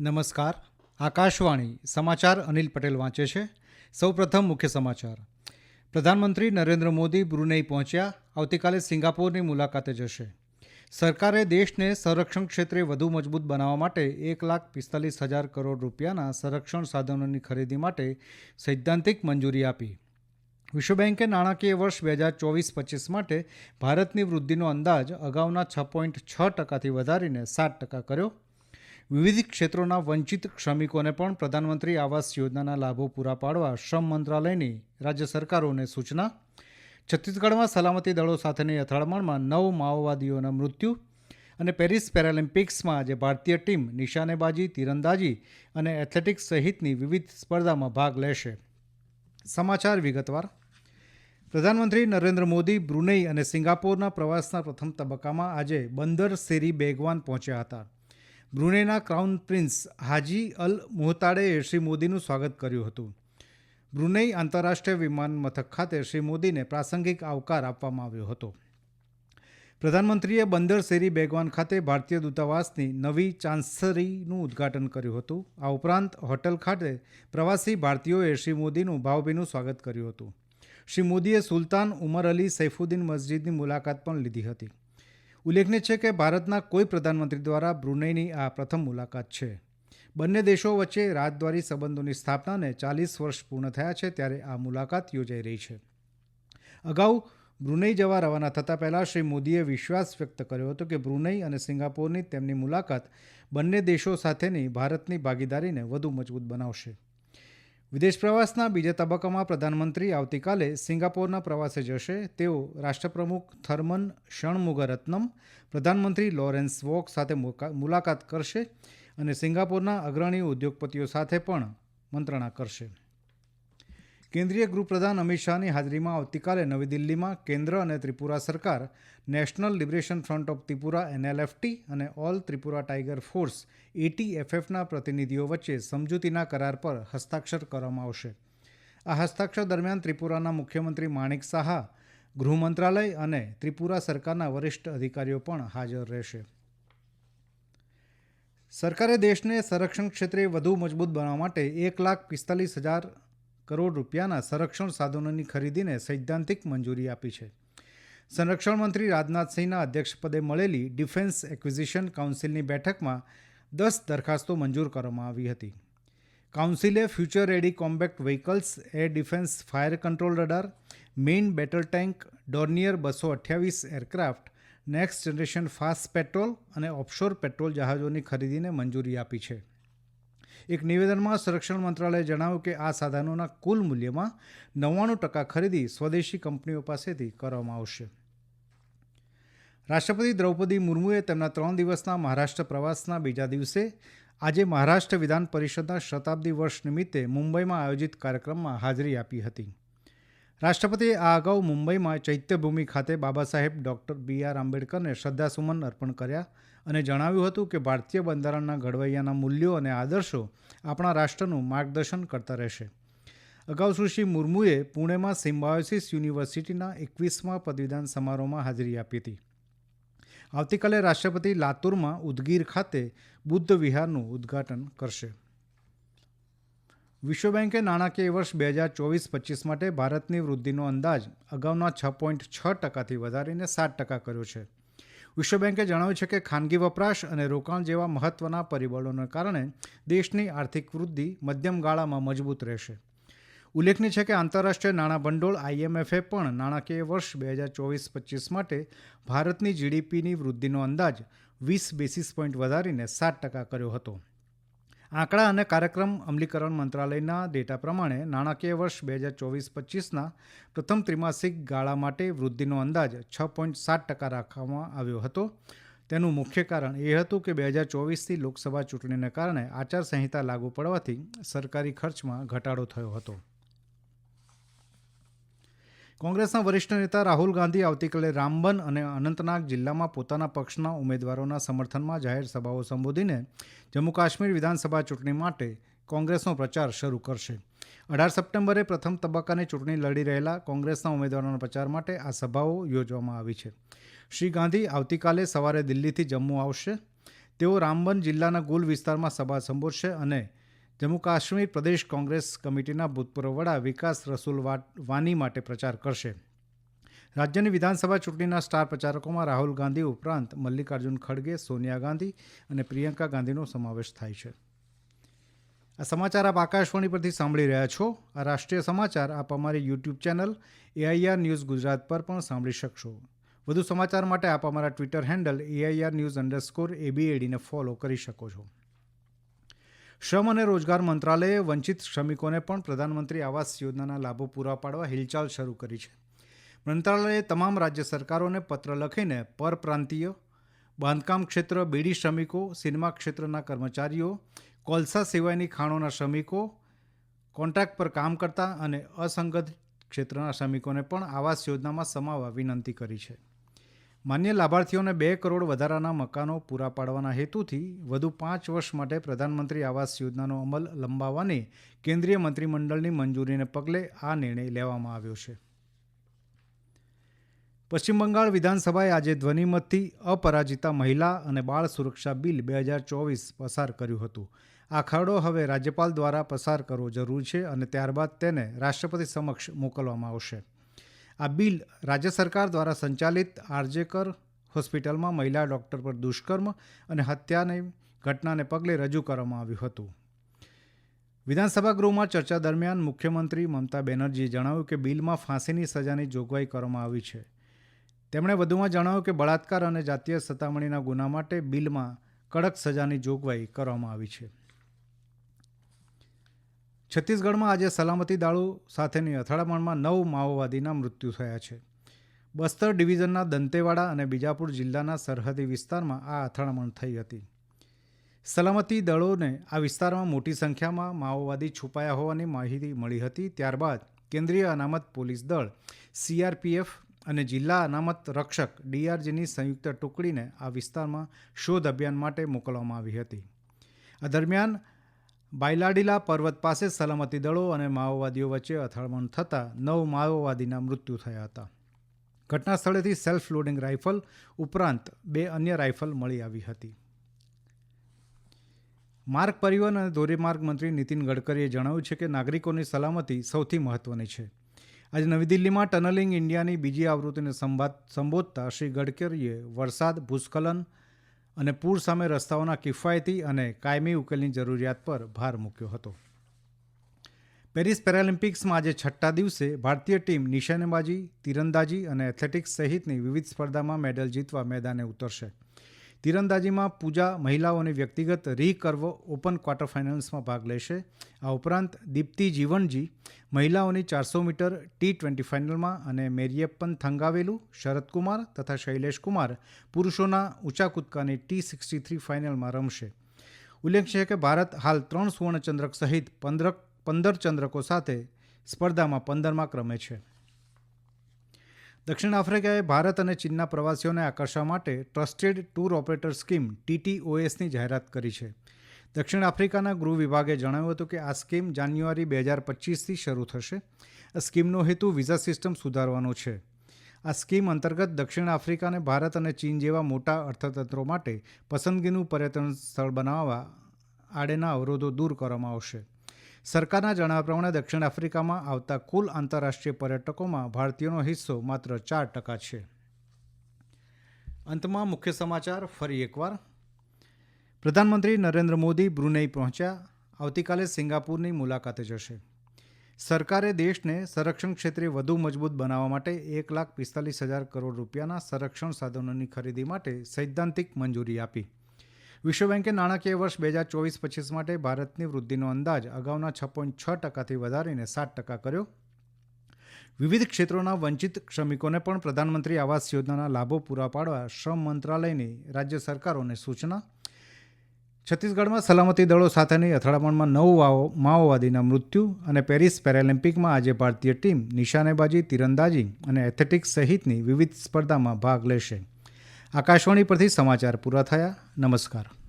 નમસ્કાર. આકાશવાણી સમાચાર અનિલ પટેલ વાંચે છે. સૌપ્રથમ મુખ્ય સમાચાર. પ્રધાનમંત્રી નરેન્દ્ર મોદી બ્રુનેઈ પહોંચ્યા. આવતીકાલે સિંગાપોરની મુલાકાતે જશે. સરકારે દેશને સંરક્ષણ ક્ષેત્રે વધુ મજબૂત બનાવવા માટે એક લાખ પિસ્તાલીસ હજાર કરોડ રૂપિયાના સંરક્ષણ સાધનોની ખરીદી માટે સૈદ્ધાંતિક મંજૂરી આપી. વિશ્વ બેંકે નાણાકીય વર્ષ બે હજાર ચોવીસ પચીસ માટે ભારતની વૃદ્ધિનો અંદાજ અગાઉના છ પોઈન્ટ છ ટકાથી વધારીને સાત ટકા કર્યો. વિવિધ ક્ષેત્રોના વંચિત શ્રમિકોને પણ પ્રધાનમંત્રી આવાસ યોજનાના લાભો પૂરા પાડવા શ્રમ મંત્રાલયની રાજ્ય સરકારોને સૂચના. છત્તીસગઢમાં સલામતી દળો સાથેની અથડામણમાં નવ માઓવાદીઓના મૃત્યુ અને પેરિસ પેરાલિમ્પિક્સમાં આજે ભારતીય ટીમ નિશાનેબાજી, તીરંદાજી અને એથ્લેટિક્સ સહિતની વિવિધ સ્પર્ધામાં ભાગ લેશે. સમાચાર વિગતવાર. પ્રધાનમંત્રી નરેન્દ્ર મોદી બ્રુનેઈ અને સિંગાપોરના પ્રવાસના પ્રથમ તબક્કામાં આજે બંદર સેરી બેગવાન પહોંચ્યા હતા. બ્રુનેઈના ક્રાઉન પ્રિન્સ હાજી અલ મોહતાડેએ શ્રી મોદીનું સ્વાગત કર્યું હતું. બ્રુનેઈ આંતરરાષ્ટ્રીય વિમાન મથક ખાતે શ્રી મોદીને પ્રાસંગિક આવકાર આપવામાં આવ્યો હતો. પ્રધાનમંત્રીએ બંદર શેરી બેગવાન ખાતે ભારતીય દૂતાવાસની નવી ચાન્સરીનું ઉદ્ઘાટન કર્યું હતું. આ ઉપરાંત હોટલ ખાતે પ્રવાસી ભારતીયોએ શ્રી મોદીનું ભાવભીનું સ્વાગત કર્યું હતું. શ્રી મોદીએ સુલતાન ઉમર અલી સૈફુદ્દીન મસ્જિદની મુલાકાત પણ લીધી હતી. ઉલ્લેખનીય છે કે ભારતના કોઈ પ્રધાનમંત્રી દ્વારા બ્રુનેઈની આ પ્રથમ મુલાકાત છે. બંને દેશો વચ્ચે રાજદ્વારી સંબંધોની સ્થાપનાને ચાલીસ વર્ષ પૂર્ણ થયા છે ત્યારે આ મુલાકાત યોજાઈ રહી છે. અગાઉ બ્રુનેઈ જવા રવાના થતાં પહેલાં શ્રી મોદીએ વિશ્વાસ વ્યક્ત કર્યો હતો કે બ્રુનેઈ અને સિંગાપોરની તેમની મુલાકાત બંને દેશો સાથેની ભારતની ભાગીદારીને વધુ મજબૂત બનાવશે. વિદેશ પ્રવાસના બીજા તબક્કામાં પ્રધાનમંત્રી આવતીકાલે સિંગાપોરના પ્રવાસે જશે. તેઓ રાષ્ટ્રપ્રમુખ થર્મન ષણમુગરત્નમ પ્રધાનમંત્રી લોરેન્સ વોક સાથે મુલાકાત કરશે અને સિંગાપોરના અગ્રણી ઉદ્યોગપતિઓ સાથે પણ મંત્રણા કરશે. કેન્દ્રીય ગૃહપ્રધાન અમિત શાહની હાજરીમાં આવતીકાલે નવી દિલ્હીમાં કેન્દ્ર અને ત્રિપુરા સરકાર, national liberation front of Tripura NLFT અને ઓલ ત્રિપુરા ટાઈગર ફોર્સ એટીએફએફના પ્રતિનિધિઓ વચ્ચે સમજૂતીના કરાર પર હસ્તાક્ષર કરવામાં આવશે. આ હસ્તાક્ષર દરમિયાન ત્રિપુરાના મુખ્યમંત્રી માણિક સાહા, ગૃહ મંત્રાલય અને ત્રિપુરા સરકારના વરિષ્ઠ અધિકારીઓ પણ હાજર રહેશે. સરકારે દેશને સંરક્ષણ ક્ષેત્રે વધુ મજબૂત બનાવવા માટે એક લાખ પિસ્તાલીસ હજાર કરોડ રૂપિયાના સંરક્ષણ સાધનોની ખરીદીને સૈદ્ધાંતિક મંજૂરી આપી છે. સંરક્ષણ મંત્રી રાજનાથસિંહના અધ્યક્ષપદે મળેલી ડિફેન્સ એક્વિઝિશન કાઉન્સિલની બેઠકમાં દસ દરખાસ્તો મંજૂર કરવામાં આવી હતી. કાઉન્સિલે future ready combat vehicles, air defence, fire control radar, main battle tank, Dornier બસો અઠ્યાવીસ aircraft, next generation fast patrol અને ઓફશોર પેટ્રોલ જહાજોની ખરીદીને મંજૂરી આપી છે. એક નિવેદનમાં સંરક્ષણ મંત્રાલયે જણાવ્યું કે આ સાધનોના કુલ મૂલ્યમાં નવ્વાણું ટકા ખરીદી સ્વદેશી કંપનીઓ પાસેથી કરવામાં આવશે. રાષ્ટ્રપતિ દ્રૌપદી મુર્મુએ તેમના ત્રણ દિવસના મહારાષ્ટ્ર પ્રવાસના બીજા દિવસે આજે મહારાષ્ટ્ર વિધાન પરિષદના શતાબ્દી વર્ષ નિમિત્તે મુંબઈમાં આયોજિત કાર્યક્રમમાં હાજરી આપી હતી. રાષ્ટ્રપતિએ આ અગાઉ મુંબઈમાં ચૈત્યભૂમિ ખાતે Baba Saheb doctor B R આંબેડકરને શ્રદ્ધાસુમન અર્પણ કર્યા અને જણાવ્યું હતું કે ભારતીય બંધારણના ઘડવૈયાના મૂલ્યો અને આદર્શો આપણા રાષ્ટ્રનું માર્ગદર્શન કરતા રહેશે. અગાઉ સુશ્રી મુર્મુએ પુણેમાં સિમ્બાયોસિસ યુનિવર્સિટીના એકવીસમા પદવીદાન સમારોહમાં હાજરી આપી હતી. આવતીકાલે રાષ્ટ્રપતિ લાતુરમાં ઉદગીર ખાતે બુદ્ધ વિહારનું ઉદ્ઘાટન કરશે. વિશ્વ બેંકે નાણાકીય વર્ષ બે હજાર ચોવીસ પચીસ માટે ભારતની વૃદ્ધિનો અંદાજ અગાઉના છ પોઈન્ટ છ ટકાથી વધારીને સાત ટકા કર્યો છે. વિશ્વ બેન્કે જણાવ્યું છે કે ખાનગી વપરાશ અને રોકાણ જેવા મહત્વના પરિબળોને કારણે દેશની આર્થિક વૃદ્ધિ મધ્યમ ગાળામાં મજબૂત રહેશે. ઉલ્લેખનીય છે કે આંતરરાષ્ટ્રીય નાણાં ભંડોળ આઈએમએફે પણ નાણાકીય વર્ષ બે હજાર ચોવીસ પચીસ માટે ભારતની જીડીપીની વૃદ્ધિનો અંદાજ વીસ બેસિસ પોઈન્ટ વધારીને સાત ટકા કર્યો હતો. આંકડા અને કાર્યક્રમ અમલીકરણ મંત્રાલયના ડેટા પ્રમાણે નાણાકીય વર્ષ બે હજાર ચોવીસ પચીસના પ્રથમ ત્રિમાસિક ગાળા માટે વૃદ્ધિનો અંદાજ છ પોઈન્ટ સાત ટકા રાખવામાં આવ્યો હતો. તેનું મુખ્ય કારણ એ હતું કે બે હજાર ચોવીસથી લોકસભા ચૂંટણીને કારણે આચારસંહિતા લાગુ પડવાથી સરકારી ખર્ચમાં ઘટાડો થયો હતો. કોંગ્રેસના વરિષ્ઠ નેતા રાહુલ ગાંધી આવતીકાલે રામબન અને અનંતનાગ જિલ્લામાં પોતાના પક્ષના ઉમેદવારોના સમર્થનમાં જાહેર સભાઓ સંબોધીને જમ્મુ કાશ્મીર વિધાનસભા ચૂંટણી માટે કોંગ્રેસનો પ્રચાર શરૂ કરશે. અઢાર સપ્ટેમ્બરે પ્રથમ તબક્કાની ચૂંટણી લડી રહેલા કોંગ્રેસના ઉમેદવારોના પ્રચાર માટે આ સભાઓ યોજવામાં આવી છે. શ્રી ગાંધી આવતીકાલે સવારે દિલ્હીથી જમ્મુ આવશે. તેઓ રામબન જિલ્લાના ગુલ વિસ્તારમાં સભા સંબોધશે અને જમ્મુ કાશ્મીર પ્રદેશ કોંગ્રેસ કમિટીના ભૂતપૂર્વ વડા વિકાસ રસુલ વાની માટે પ્રચાર કરશે. રાજ્યની વિધાનસભા ચૂંટણીના સ્ટાર પ્રચારકોમાં રાહુલ ગાંધી ઉપરાંત મલ્લિકાર્જુન ખડગે, સોનિયા ગાંધી અને પ્રિયંકા ગાંધીનો સમાવેશ થાય છે. આ સમાચાર આપ આકાશવાણી પરથી સાંભળી રહ્યા છો. આ રાષ્ટ્રીય સમાચાર આપ અમારી YouTube channel AIR news Gujarat પર પણ સાંભળી શકશો. વધુ સમાચાર માટે આપ અમારા Twitter handle AIR news underscore એબીએડીને follow કરી શકો છો. શ્રમ અને રોજગાર મંત્રાલયે વંચિત શ્રમિકોને પણ પ્રધાનમંત્રી આવાસ યોજનાના લાભો પૂરા પાડવા હિલચાલ શરૂ કરી છે. મંત્રાલયે તમામ રાજ્ય સરકારોને પત્ર લખીને પરપ્રાંતીય, બાંધકામ ક્ષેત્ર, બીડી શ્રમિકો, સિનેમા ક્ષેત્રના કર્મચારીઓ, કોલસા સિવાયની ખાણોના શ્રમિકો, કોન્ટ્રાક્ટ પર કામ કરતા અને અસંગઠિત ક્ષેત્રના શ્રમિકોને પણ આવાસ યોજનામાં સમાવવા વિનંતી કરી છે. માન્ય લાભાર્થીઓને બે કરોડ વધારાના મકાનો પૂરા પાડવાના હેતુથી વધુ પાંચ વર્ષ માટે પ્રધાનમંત્રી આવાસ યોજનાનો અમલ લંબાવવાની કેન્દ્રીય મંત્રીમંડળની મંજૂરીને પગલે આ નિર્ણય લેવામાં આવ્યો છે. પશ્ચિમ બંગાળ વિધાનસભાએ આજે ધ્વનિમતથી અપરાજિતા મહિલા અને બાળ સુરક્ષા બિલ બે હજાર ચોવીસ પસાર કર્યું હતું. આ ખરડો હવે રાજ્યપાલ દ્વારા પસાર કરવો જરૂર છે અને ત્યારબાદ તેને રાષ્ટ્રપતિ સમક્ષ મોકલવામાં આવશે. આ બિલ રાજ્ય સરકાર દ્વારા સંચાલિત આરજેકર હોસ્પિટલમાં મહિલા ડૉક્ટર પર દુષ્કર્મ અને હત્યાની ઘટનાને પગલે રજૂ કરવામાં આવ્યું હતું. વિધાનસભા ગૃહમાં ચર્ચા દરમિયાન મુખ્યમંત્રી મમતા બેનર્જીએ જણાવ્યું કે બિલમાં ફાંસીની સજાની જોગવાઈ કરવામાં આવી છે. તેમણે વધુમાં જણાવ્યું કે બળાત્કાર અને જાતીય સતામણીના ગુના માટે બિલમાં કડક સજાની જોગવાઈ કરવામાં આવી છે. છત્તીસગઢમાં આજે સલામતી દાળો સાથેની અથડામણમાં નવ માઓવાદીના મૃત્યુ થયા છે. બસ્તર ડિવિઝનના દંતેવાડા અને બીજાપુર જિલ્લાના સરહદી વિસ્તારમાં આ અથડામણ થઈ હતી. સલામતી દળોને આ વિસ્તારમાં મોટી સંખ્યામાં માઓવાદી છુપાયા હોવાની માહિતી મળી હતી. ત્યારબાદ કેન્દ્રીય અનામત પોલીસ દળ, સીઆરપીએફ અને જિલ્લા અનામત રક્ષક ડીઆરજીની સંયુક્ત ટુકડીને આ વિસ્તારમાં શોધ અભિયાન માટે મોકલવામાં આવી હતી. આ દરમિયાન બાયલાડીલા પર્વત પાસે સલામતી દળો અને માઓવાદીઓ વચ્ચે અથડામણ થતાં નવ માઓવાદીના મૃત્યુ થયા હતા. ઘટના સ્થળેથી સેલ્ફ લોડિંગ રાઇફલ ઉપરાંત બે અન્ય રાઇફલ મળી આવી હતી. માર્ગ પરિવહન અને ધોરીમાર્ગ મંત્રી નીતિન ગડકરીએ જણાવ્યું છે કે નાગરિકોની સલામતી સૌથી મહત્વની છે. આજે નવી દિલ્હીમાં ટનલિંગ ઇન્ડિયાની બીજી આવૃત્તિને સંબોધતા શ્રી ગડકરીએ વરસાદ, ભૂસ્ખલન અને પૂર સામે રસ્તાઓના કિફાયતી અને કાયમી ઉકેલની જરૂરિયાત પર ભાર મૂક્યો હતો. પેરિસ પેરાલિમ્પિક્સમાં આજે છઠ્ઠા દિવસે ભારતીય ટીમ નિશાનેબાજી, તીરંદાજી અને એથ્લેટિક્સ સહિતની વિવિધ સ્પર્ધામાં મેડલ જીતવા મેદાને ઉતરશે. તીરંદાજીમાં પૂજા મહિલાઓને વ્યક્તિગત રીકર્વ ઓપન ક્વાર્ટર ફાઇનલ્સમાં ભાગ લેશે. આ ઉપરાંત દીપ્તિ જીવનજી મહિલાઓની ચારસો મીટર ટી ટ્વેન્ટી ફાઇનલમાં અને મેરિયપ્પન થંગાવેલુ, શરદકુમાર તથા શૈલેષ કુમાર પુરુષોના ઊંચા કૂદકાની ટી સિક્સટી થ્રી ફાઇનલમાં રમશે. ઉલ્લેખનીય છે કે ભારત હાલ ત્રણ સુવર્ણચંદ્રક સહિત પંદર પંદર ચંદ્રકો સાથે સ્પર્ધામાં પંદરમા ક્રમે છે. દક્ષિણ આફ્રિકાએ ભારત અને ચીનના પ્રવાસીઓને આકર્ષવા માટે ટ્રસ્ટેડ ટૂર ઓપરેટર સ્કીમ ટીટીઓએસની જાહેરાત કરી છે. દક્ષિણ આફ્રિકાના ગૃહ વિભાગે જણાવ્યું હતું કે આ સ્કીમ જાન્યુઆરી બે હજાર પચીસથી શરૂ થશે. આ સ્કીમનો હેતુ વિઝા સિસ્ટમ સુધારવાનો છે. આ સ્કીમ અંતર્ગત દક્ષિણ આફ્રિકાને ભારત અને ચીન જેવા મોટા અર્થતંત્રો માટે પસંદગીનું પર્યટન સ્થળ બનાવવા આડેના અવરોધો દૂર કરવામાં આવશે. સરકારના જણાવ્યા પ્રમાણે દક્ષિણ આફ્રિકામાં આવતા કુલ આંતરરાષ્ટ્રીય પર્યટકોમાં ભારતીયોનો હિસ્સો માત્ર ચાર ટકા છે. અંતમાં મુખ્ય સમાચાર, ફરી એકવાર. પ્રધાનમંત્રી નરેન્દ્ર મોદી બ્રુનેઈ પહોંચ્યા. આવતીકાલે સિંગાપુરની મુલાકાતે જશે. સરકારે દેશને સંરક્ષણ ક્ષેત્રે વધુ મજબૂત બનાવવા માટે એક લાખ પિસ્તાલીસ હજાર કરોડ રૂપિયાના સંરક્ષણ સાધનોની ખરીદી માટે સૈદ્ધાંતિક મંજૂરી આપી. વિશ્વ બેંકે નાણાકીય વર્ષ બે હજાર ચોવીસ પચીસ માટે ભારતની વૃદ્ધિનો અંદાજ અગાઉના છ પોઈન્ટ છ ટકાથી વધારીને સાત ટકા કર્યો. વિવિધ ક્ષેત્રોના વંચિત શ્રમિકોને પણ પ્રધાનમંત્રી આવાસ યોજનાના લાભો પૂરા પાડવા શ્રમ મંત્રાલયની રાજ્ય સરકારોને સૂચના. છત્તીસગઢમાં સલામતી દળો સાથેની અથડામણમાં નવ માઓવાદીના મૃત્યુ અને પેરિસ પેરાલિમ્પિકમાં આજે ભારતીય ટીમ નિશાનેબાજી, તીરંદાજી અને એથ્લેટિક્સ સહિતની વિવિધ સ્પર્ધામાં ભાગ લેશે. આકાશવાણી પરથી સમાચાર પૂરા થયા. નમસ્કાર.